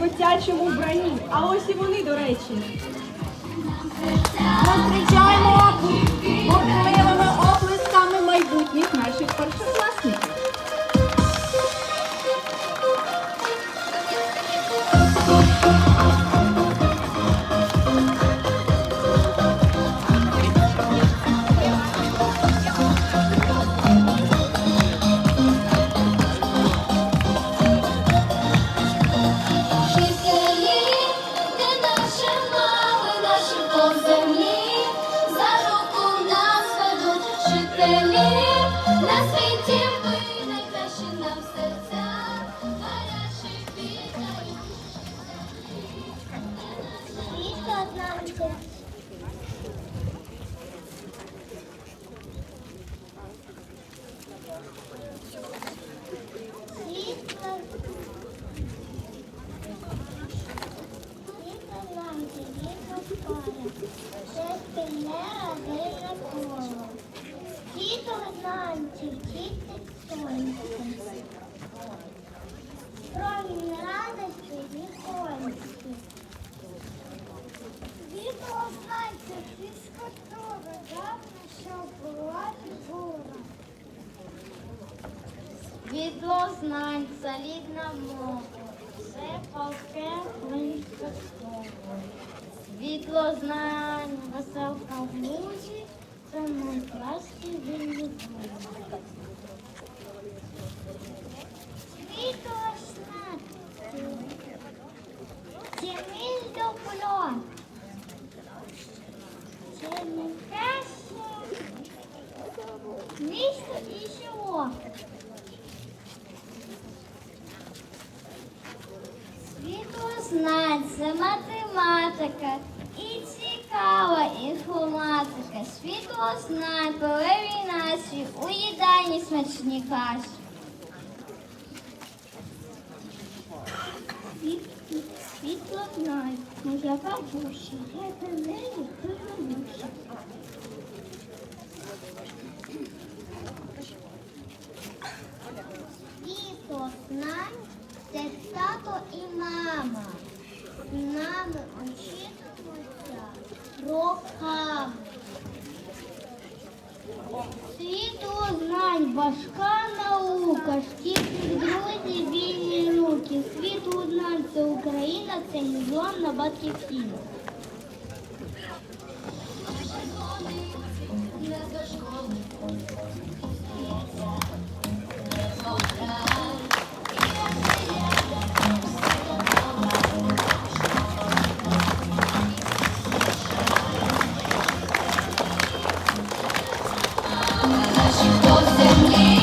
крутячому вбранні. А ось і вони, до речі. Вчителі, на світі ми віддають. Світло нам Світло Промінь радості віконці. Віто знайте фізкультура, завтра, щоб була фігура. Світло знань, солідна мова, все палке близько слово. Світло знань, веселка в лузі, це найкращі вільні друзі. Світло знати. Тіміль добро. Чи не краще місто і село? Світло знань, це математика і цікава інформатика. Світло знань, перевій націю, у їдальні смачні каші. Світло знай, моя бабуся, я до неї повернуся. Світло знань це тато і мама. Нами учитимуться роками. Світу знань, важка наука, шкільні друзі, вільні руки. Світу знань це Україна, це незламна батьківщина. As you go, send me.